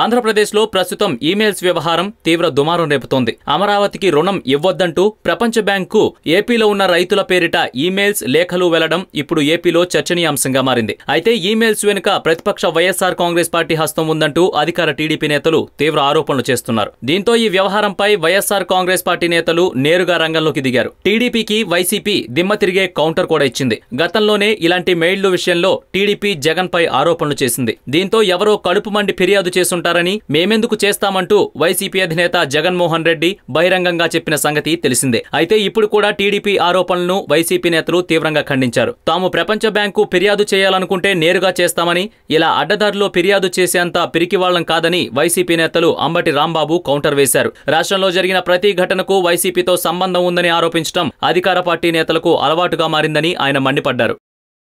ఆంధ్రప్రదేశ్లో ప్రస్తుతం ఈమెయిల్స్ వ్యవహారం తీవ్ర దుమారం రేపుతోంది. అమరావతికి రుణం ఇవ్వొద్దంటూ ప్రపంచ బ్యాంకు ఏపీలో ఉన్న రైతుల పేరిట ఈమెయిల్స్ లేఖలు వెళ్ళడం ఇప్పుడు ఏపీలో చర్చనీయాంశంగా మారింది. అయితే ఈమెయిల్స్ వెనుక ప్రతిపక్ష వైఎస్ఆర్ కాంగ్రెస్ పార్టీ హస్తం ఉందంటూ అధికార టీడీపీ నేతలు తీవ్ర ఆరోపణలు చేస్తున్నారు. దీంతో ఈ వ్యవహారంపై వైఎస్ఆర్ కాంగ్రెస్ పార్టీ నేతలు నేరుగా రంగంలోకి దిగారు. టీడీపీకి వైసీపీ దిమ్మ తిరిగే కౌంటర్ కూడా ఇచ్చింది. గతంలోనే ఇలాంటి మెయిళ్ళు విషయంలో టీడీపీ జగన్ పై ఆరోపణలు చేసింది. దీంతో ఎవరో కడుపు మండి ఫిర్యాదు చేసుకుంటారని మేమెందుకు చేస్తామంటూ వైసీపీ అధినేత జగన్మోహన్ రెడ్డి బహిరంగంగా చెప్పిన సంగతి తెలిసిందే. అయితే ఇప్పుడు కూడా టీడీపీ ఆరోపణలను వైసీపీ నేతలు తీవ్రంగా ఖండించారు. తాము ప్రపంచ బ్యాంకు ఫిర్యాదు చేయాలనుకుంటే నేరుగా చేస్తామని ఇలా అడ్డదారిలో ఫిర్యాదు చేసేంత పిరికివాళ్ళం కాదని వైసీపీ నేతలు అంబటి రాంబాబు కౌంటర్ వేశారు. రాష్ట్రంలో జరిగిన ప్రతి ఘటనకు వైసీపీతో సంబంధం ఉందని ఆరోపించడం అధికార పార్టీ నేతలకు అలవాటుగా మారిందని ఆయన మండిపడ్డారు.